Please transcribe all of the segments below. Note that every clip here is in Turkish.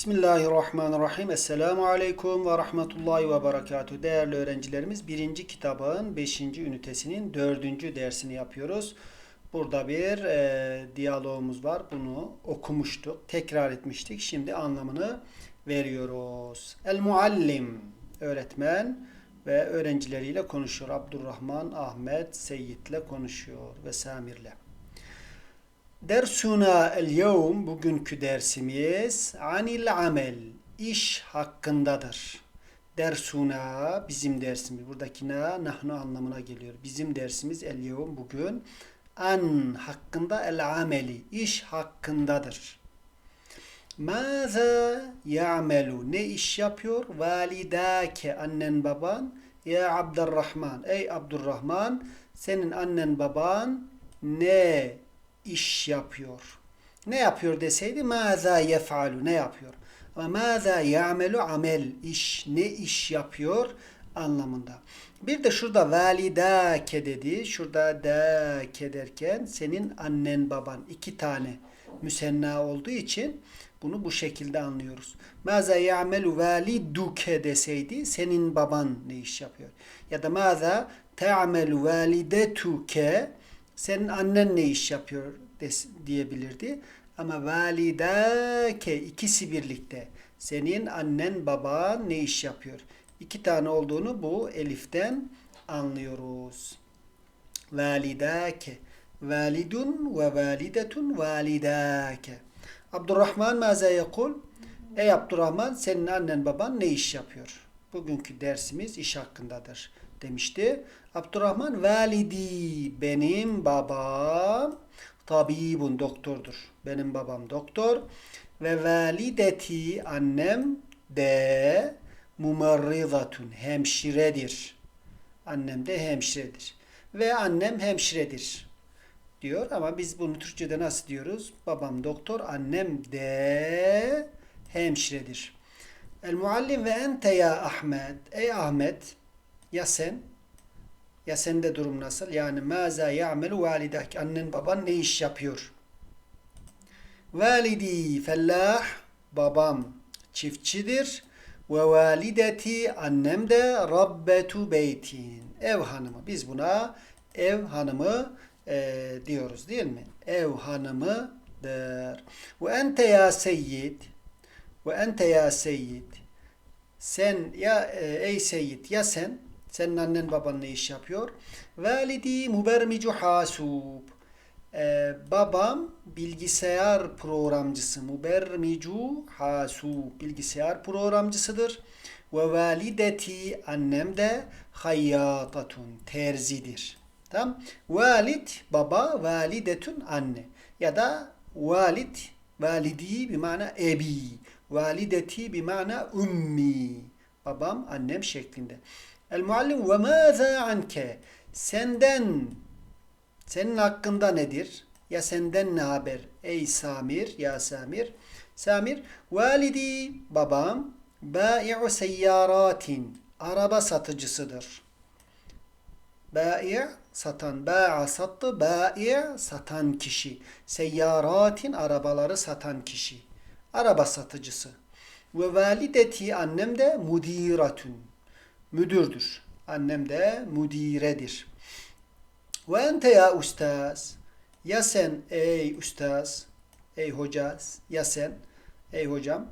Bismillahirrahmanirrahim. Esselamu Aleyküm ve Rahmetullahi ve Berekatuhu. Değerli öğrencilerimiz birinci kitabın beşinci ünitesinin dördüncü dersini yapıyoruz. Burada bir e, diyalogumuz var. Bunu okumuştuk, tekrar etmiştik. Şimdi anlamını veriyoruz. El muallim, öğretmen ve öğrencileriyle konuşuyor. Abdurrahman, Ahmet, Seyyid'le konuşuyor ve Samir'le. Dersuna el yevm bugünkü dersimiz anil amel iş hakkındadır. Dersuna bizim dersimiz. Buradaki na nahnu anlamına geliyor. Bizim dersimiz el yevm bugün an hakkında el ameli iş hakkındadır. Maza ya'melu ne iş yapıyor? Validake annen baban ya Abdurrahman ey Abdurrahman senin annen baban ne iş yapıyor. Ne yapıyor deseydi maza yef'alu ne yapıyor. Ama maza ya'melu amel iş ne iş yapıyor anlamında. Bir de şurada validake dedi. Şurada dake derken senin annen baban iki tane müsenna olduğu için bunu bu şekilde anlıyoruz. Maza ya'melu validuke deseydi senin baban ne iş yapıyor? Ya da maza ta'melu validetuke senin annen ne iş yapıyor des, diyebilirdi. Ama validake ikisi birlikte. Senin annen baban ne iş yapıyor? İki tane olduğunu bu eliften anlıyoruz. Validake. Validun ve validetun validake. Abdurrahman maza yekul? Ey Abdurrahman senin annen baban ne iş yapıyor? Bugünkü dersimiz iş hakkındadır demişti. Abdurrahman validi benim babam tabibun doktordur. Benim babam doktor ve valideti annem de mumarridatun hemşiredir. Annem de hemşiredir. Ve annem hemşiredir diyor ama biz bunu Türkçe'de nasıl diyoruz? Babam doktor, annem de hemşiredir. El muallim ve ente ya Ahmet. Ey Ahmet ya sen ya sende durum nasıl? Yani maza ya'melu validak. Annen baban ne iş yapıyor? Validi fellah. Babam çiftçidir. Ve valideti annem de rabbetu beytin. Ev hanımı. Biz buna ev hanımı e, diyoruz değil mi? Ev hanımıdır. Ve ente ya seyyid. Ve ente ya seyyid. Sen ya e, ey seyyid ya sen senin annen baban ne iş yapıyor? Validi mubermicu hasub. Ee, babam bilgisayar programcısı. Mubermicu hasub. Bilgisayar programcısıdır. Ve valideti annem de hayyatatun. Terzidir. Tamam. Valid baba, validetun anne. Ya da valid, validi bir mana ebi. Valideti bir mana ummi. Babam, annem şeklinde. El muallim ve mâzâ anke. Senden, senin hakkında nedir? Ya senden ne haber? Ey Samir, ya Samir. Samir, validi, babam, bâi'u seyyaratin. Araba satıcısıdır. Bâi' satan, ba'a sattı, bâi' satan kişi. Seyyaratin arabaları satan kişi. Araba satıcısı. Ve valideti annem de mudiratun müdürdür. Annem de müdiredir. Ve ente ya ustaz. Ya sen ey ustaz, ey hoca, ya sen ey hocam,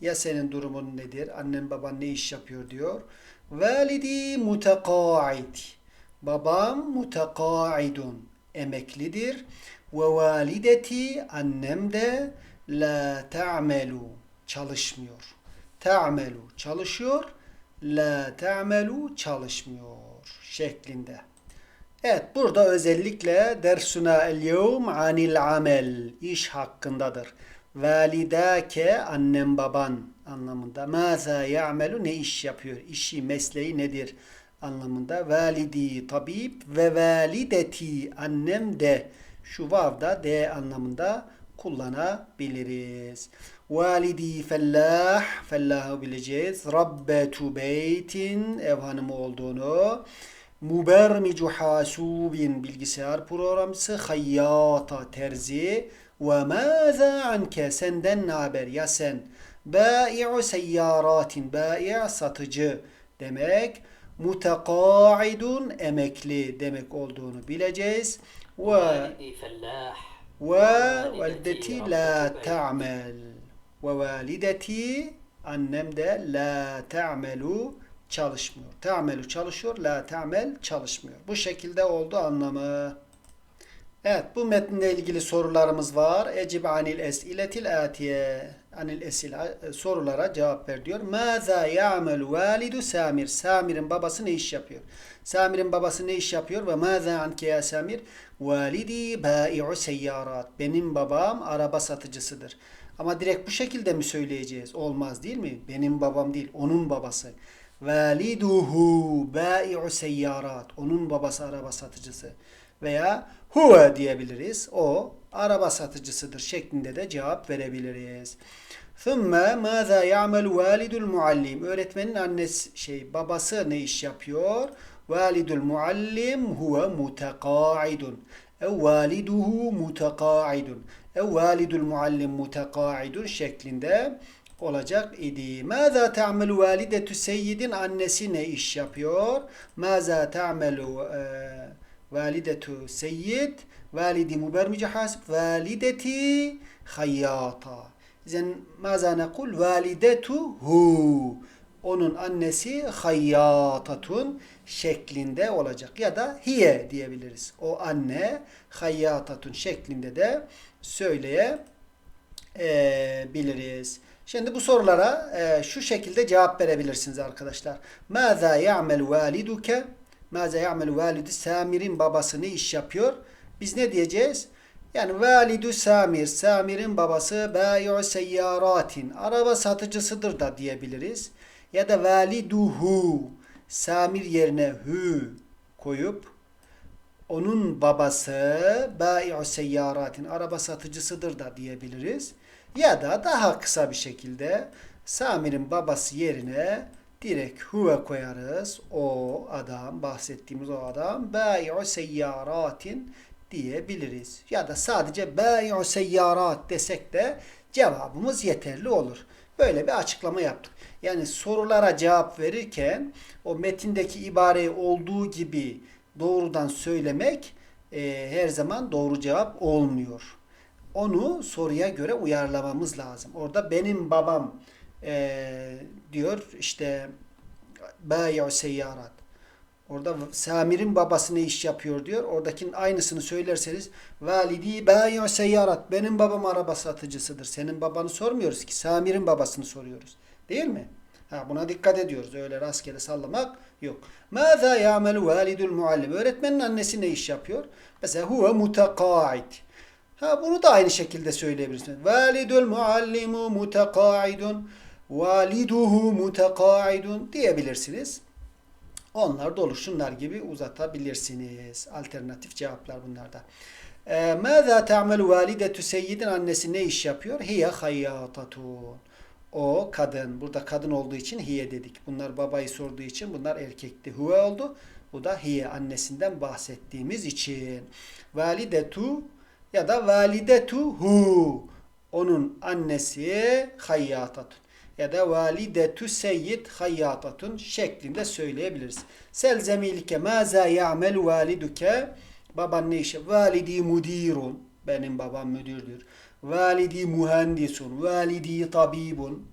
ya senin durumun nedir? Annen baban ne iş yapıyor diyor. Validi mutekâid. Babam mutekâidun. Emeklidir. Ve valideti annem de la ta'melu. Çalışmıyor. Ta'melu. Çalışıyor la te'melu çalışmıyor şeklinde. Evet burada özellikle dersuna el yevm anil amel iş hakkındadır. Validake annem baban anlamında. Maza ya'melu ne iş yapıyor? İşi, mesleği nedir? anlamında. Validi tabip ve valideti annem de şu vavda de anlamında kullanabiliriz. Validi fellah, fellahı bileceğiz. Rabbetu beytin, ev hanımı olduğunu. Mubermicu hasubin, bilgisayar programcısı. Hayyata, terzi. Ve mâzâ anke, senden ne haber ya sen? Bâi'u seyyaratin, bâi' satıcı demek. Mutekâidun, emekli demek olduğunu bileceğiz. Ve valideti fellah. Ve valideti la ta'mel. Ve valideti annem de la ta'melu çalışmıyor. Ta'melu çalışıyor, la ta'mel çalışmıyor. Bu şekilde oldu anlamı. Evet bu metninle ilgili sorularımız var. Ecib anil es'iletil atiye. Anil esil sorulara cevap ver diyor. Maza ya'mel validu Samir. Samir'in babası ne iş yapıyor? Samir'in babası ne iş yapıyor? Ve maza anke ya Samir? Validi bai'u seyyarat. Benim babam araba satıcısıdır. Ama direkt bu şekilde mi söyleyeceğiz? Olmaz değil mi? Benim babam değil, onun babası. Validuhu bai'u seyyarat. Onun babası araba satıcısı. Veya huve diyebiliriz. O araba satıcısıdır şeklinde de cevap verebiliriz. Thumma maza ya'mel validul muallim. Öğretmenin annesi şey babası ne iş yapıyor? Validul muallim huve mutekâidun. Ev validuhu mutekâidun. Ev validul muallim mutekâidun şeklinde olacak idi. Maza ta'melu validetü seyyidin annesi ne iş yapıyor? Maza ta'melu e, validetu seyyid validi mübermice hasip valideti hayyata. İzen maza nekul validetuhu onun annesi hayyatatun şeklinde olacak. Ya da hiye diyebiliriz. O anne hayyatatun şeklinde de söyleyebiliriz. Şimdi bu sorulara e, şu şekilde cevap verebilirsiniz arkadaşlar. Maza ya'mel validuke? Maza ya'mel validu Samir'in babası ne iş yapıyor? Biz ne diyeceğiz? Yani validu Samir, Samir'in babası bâi'u seyyaratin, araba satıcısıdır da diyebiliriz. Ya da validuhu, Samir yerine hü koyup onun babası bâi'u seyyaratin, araba satıcısıdır da diyebiliriz. Ya da daha kısa bir şekilde Samir'in babası yerine direkt huve koyarız. O adam, bahsettiğimiz o adam bâi'u seyyaratin diyebiliriz. Ya da sadece bâi'u seyyarat desek de cevabımız yeterli olur. Böyle bir açıklama yaptık. Yani sorulara cevap verirken o metindeki ibareyi olduğu gibi doğrudan söylemek e, her zaman doğru cevap olmuyor. Onu soruya göre uyarlamamız lazım. Orada benim babam e, diyor işte bâi'u seyyarat. Orada Samir'in babası ne iş yapıyor diyor. Oradakinin aynısını söylerseniz validi bâi'u seyyarat. Benim babam araba satıcısıdır. Senin babanı sormuyoruz ki. Samir'in babasını soruyoruz. Değil mi? Ha, buna dikkat ediyoruz. Öyle rastgele sallamak yok. Mâzâ ya'melu validul muallim. Öğretmenin annesi ne iş yapıyor? Mesela huve mutekâid. Ha, bunu da aynı şekilde söyleyebilirsiniz. Validul muallimu mutekâidun. Validuhu mutekâidun diyebilirsiniz. Onlar da olur. Şunlar gibi uzatabilirsiniz. Alternatif cevaplar bunlarda. Mâzâ te'amelu validetü seyyidin annesi ne iş yapıyor? Hiye hayyatatun. O kadın. Burada kadın olduğu için hiye dedik. Bunlar babayı sorduğu için bunlar erkekti. Huve oldu. Bu da hiye annesinden bahsettiğimiz için. Validetu ya da validetu hu. Onun annesi hayyatatun ya da validetü seyyid hayyatatun şeklinde söyleyebiliriz. Selzemilike maza ya'mel validuke baban ne işe? Validi mudirun. Benim babam müdürdür. Validi mühendisun. Validi tabibun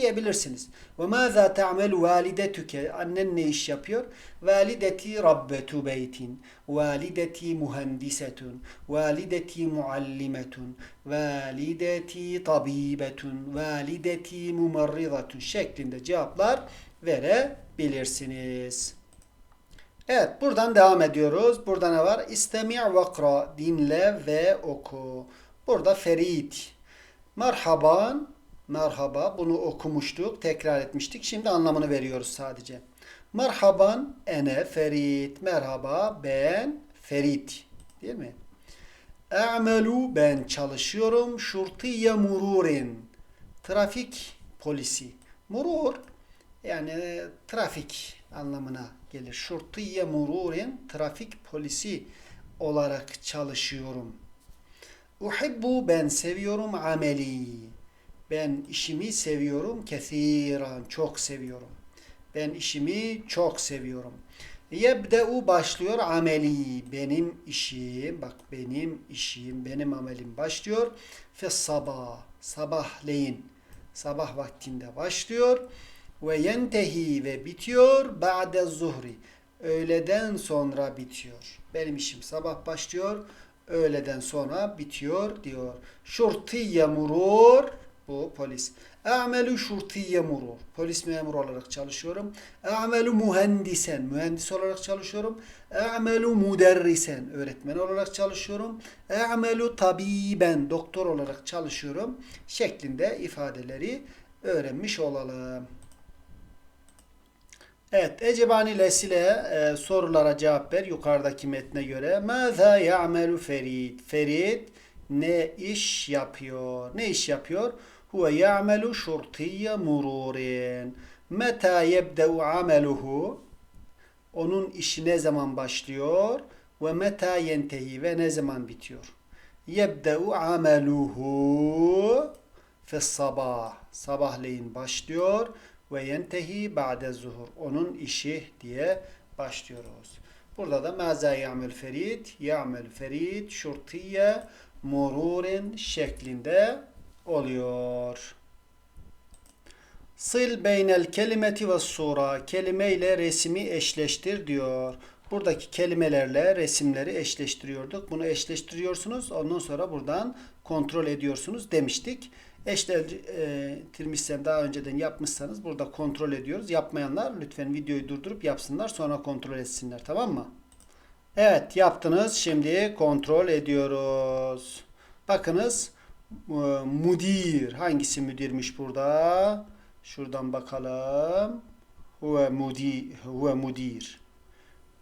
diyebilirsiniz. Ve maza ta'mel validetüke annen ne iş yapıyor? Valideti rabbetu beytin. Valideti mühendisetun. Valideti muallimetun. Valideti tabibetun. Valideti mumarridatun şeklinde cevaplar verebilirsiniz. Evet buradan devam ediyoruz. Burada ne var? İstemi' vakra dinle ve oku. Burada Ferit. Merhaban Merhaba. Bunu okumuştuk. Tekrar etmiştik. Şimdi anlamını veriyoruz sadece. Merhaban ene Ferit. Merhaba ben Ferit. Değil mi? E'melu ben çalışıyorum. Şurtiye mururin. Trafik polisi. Murur yani trafik anlamına gelir. Şurtiye mururin trafik polisi olarak çalışıyorum. Uhibbu ben seviyorum ameli Ben işimi seviyorum. Kethiran. Çok seviyorum. Ben işimi çok seviyorum. Yebde'u başlıyor ameli. Benim işim. Bak benim işim. Benim amelim başlıyor. Fi sabah. Sabahleyin. Sabah vaktinde başlıyor. Ve yentehi ve bitiyor. Ba'de zuhri. Öğleden sonra bitiyor. Benim işim sabah başlıyor. Öğleden sonra bitiyor diyor. Şurtiye murur. Bu polis. A'melu şurtiye murur. Polis memuru olarak çalışıyorum. A'melu mühendisen. Mühendis olarak çalışıyorum. A'melu müderrisen. Öğretmen olarak çalışıyorum. A'melu tabiben. Doktor olarak çalışıyorum. Şeklinde ifadeleri öğrenmiş olalım. Evet, Ecebani Lesile e, sorulara cevap ver yukarıdaki metne göre. Mâzâ ya'melu Ferid? Ferid ne iş yapıyor? Ne iş yapıyor? Huve ya'melu şurtiyye mururin. Meta yebde'u ameluhu? Onun işi ne zaman başlıyor? Ve meta yentehi ve ne zaman bitiyor? Yebde'u ameluhu fi sabah. Sabahleyin başlıyor ve yentehi ba'de zuhur. Onun işi diye başlıyoruz. Burada da maza ya'mel ferid, ya'mel ferid, şurtiye, mururin şeklinde oluyor. Sil beynel kelimeti ve sura. Kelime ile resmi eşleştir diyor. Buradaki kelimelerle resimleri eşleştiriyorduk. Bunu eşleştiriyorsunuz. Ondan sonra buradan kontrol ediyorsunuz demiştik. Eşleştirmişsem daha önceden yapmışsanız burada kontrol ediyoruz. Yapmayanlar lütfen videoyu durdurup yapsınlar. Sonra kontrol etsinler. Tamam mı? Evet yaptınız. Şimdi kontrol ediyoruz. Bakınız e, mudir. Hangisi müdirmiş burada? Şuradan bakalım. Huve mudir. Huve mudir.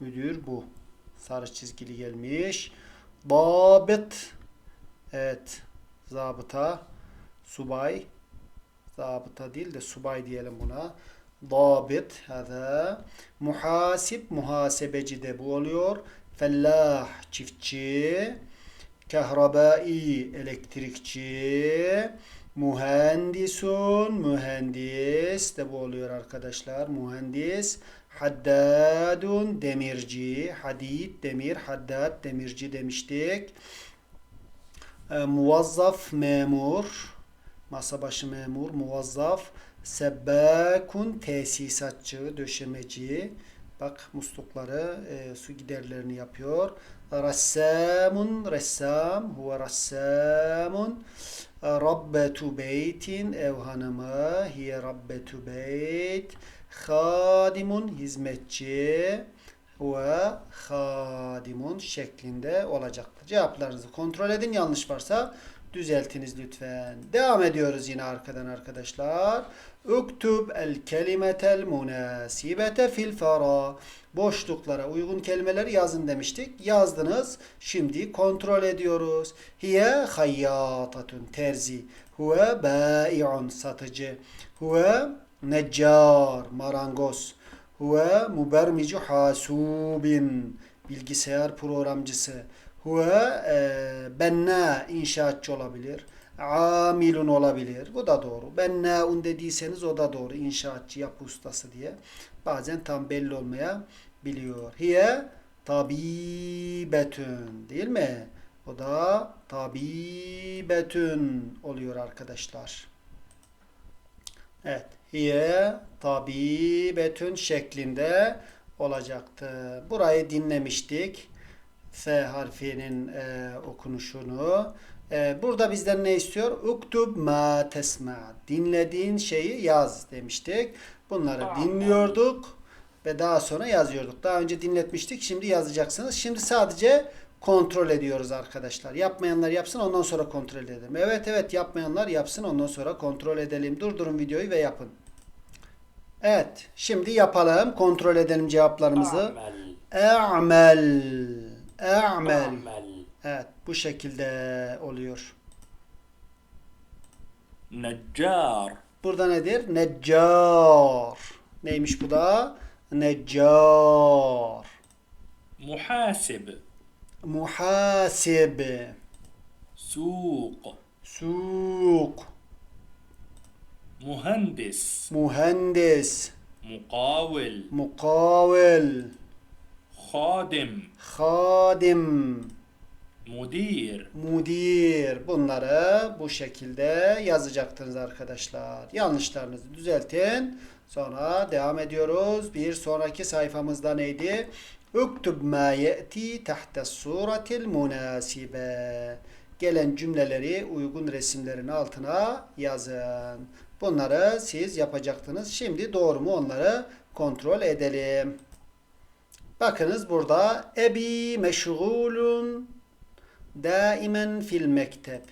Müdür bu. Sarı çizgili gelmiş. Dabit. Evet. Zabıta. Subay. Zabıta değil de subay diyelim buna. Dabit. Hada. Muhasip. Muhasebeci de bu oluyor. Fellah. Çiftçi. Kehrabai. Elektrikçi. Mühendisun. Mühendis de bu oluyor arkadaşlar. Mühendis. Haddadun demirci, hadid demir, haddad demirci demiştik. E, muvazzaf memur, masa başı memur, muvazzaf. Sebbakun tesisatçı, döşemeci. Bak muslukları, e, su giderlerini yapıyor. Rassamun, ressam, huve rassamun. Rabbetu beytin, ev hanımı, hiye rabbetu beyt. Hadimun hizmetçi ve hadimun şeklinde olacaktır. Cevaplarınızı kontrol edin. Yanlış varsa düzeltiniz lütfen. Devam ediyoruz yine arkadan arkadaşlar. Uktub el kelimetel münasibete fil fara. Boşluklara uygun kelimeleri yazın demiştik. Yazdınız. Şimdi kontrol ediyoruz. Hiye hayyatatun terzi. Huve bai'un satıcı. Huve neccar, marangoz. Huve mubermicu hasubin, bilgisayar programcısı. Huve e, benna, inşaatçı olabilir. Amilun olabilir. Bu da doğru. Bennaun dediyseniz o da doğru. İnşaatçı, yapı ustası diye. Bazen tam belli olmaya biliyor. Hiye tabibetün değil mi? O da tabibetün oluyor arkadaşlar. Evet. Hiye tabibetün şeklinde olacaktı. Burayı dinlemiştik. F harfinin e, okunuşunu. E, burada bizden ne istiyor? Uktub ma tesma. Dinlediğin şeyi yaz demiştik. Bunları tamam. dinliyorduk ve daha sonra yazıyorduk. Daha önce dinletmiştik. Şimdi yazacaksınız. Şimdi sadece kontrol ediyoruz arkadaşlar. Yapmayanlar yapsın ondan sonra kontrol edelim. Evet evet yapmayanlar yapsın ondan sonra kontrol edelim. Durdurun videoyu ve yapın. Evet şimdi yapalım. Kontrol edelim cevaplarımızı. Amel. E'mel. E'mel. Evet bu şekilde oluyor. Neccar. Burada nedir? Neccar. Neymiş bu da? Neccar. Muhasib. Muhasib. Suq. Suq. Mühendis. Mühendis. Mukavil. Mukavil. Hadim. Hadim. Mudir. Mudir. Bunları bu şekilde yazacaktınız arkadaşlar. Yanlışlarınızı düzeltin. Sonra devam ediyoruz. Bir sonraki sayfamızda neydi? Üktüb ma ye'ti tahta suratil munasibe. Gelen cümleleri uygun resimlerin altına yazın. Bunları siz yapacaktınız. Şimdi doğru mu onları kontrol edelim. Bakınız burada ebi meşgulun daimen fil mektep.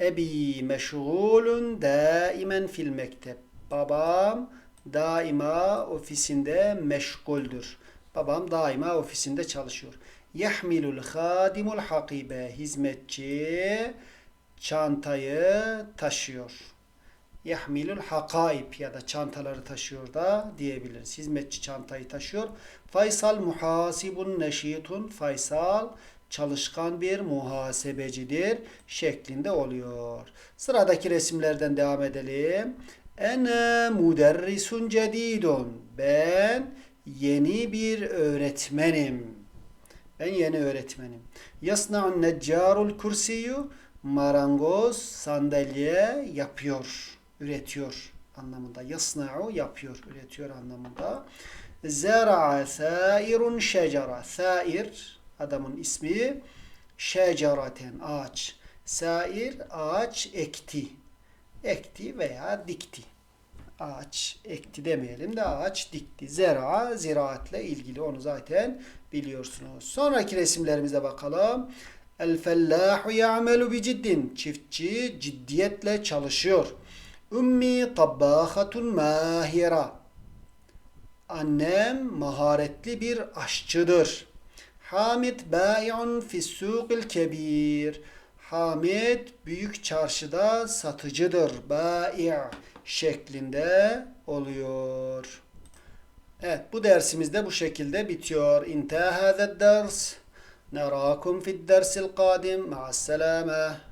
Ebi meşgulun daimen fil mektep. Babam daima ofisinde meşguldür. Babam daima ofisinde çalışıyor. Yahmilul hadimul hakibe. Hizmetçi çantayı taşıyor. Yahmilul hakaib ya da çantaları taşıyor da diyebiliriz. Hizmetçi çantayı taşıyor. Faysal muhasibun neşitun. Faysal çalışkan bir muhasebecidir şeklinde oluyor. Sıradaki resimlerden devam edelim. Ene muderrisun cedidun. Ben yeni bir öğretmenim. Ben yeni öğretmenim. Yasna'un neccarul kursiyu. Marangoz sandalye yapıyor, üretiyor anlamında. Yasna'u yapıyor, üretiyor anlamında. Zera'a sairun şecera. Sair adamın ismi. Şeceraten ağaç. Sair ağaç ekti. Ekti veya dikti. Ağaç ekti demeyelim de ağaç dikti. Zera ziraatle ilgili onu zaten biliyorsunuz. Sonraki resimlerimize bakalım. El fellahu ya'melu bi ciddin. Çiftçi ciddiyetle çalışıyor. Ümmi tabbahatun mahira. Annem maharetli bir aşçıdır. Hamid bai'un fis suqil kebir. Hamid büyük çarşıda satıcıdır. Bai' şeklinde oluyor. Evet bu dersimiz de bu şekilde bitiyor. İntihâ hâzed ders. Nerakum fid dersil kadim. Ma'as selâmeh.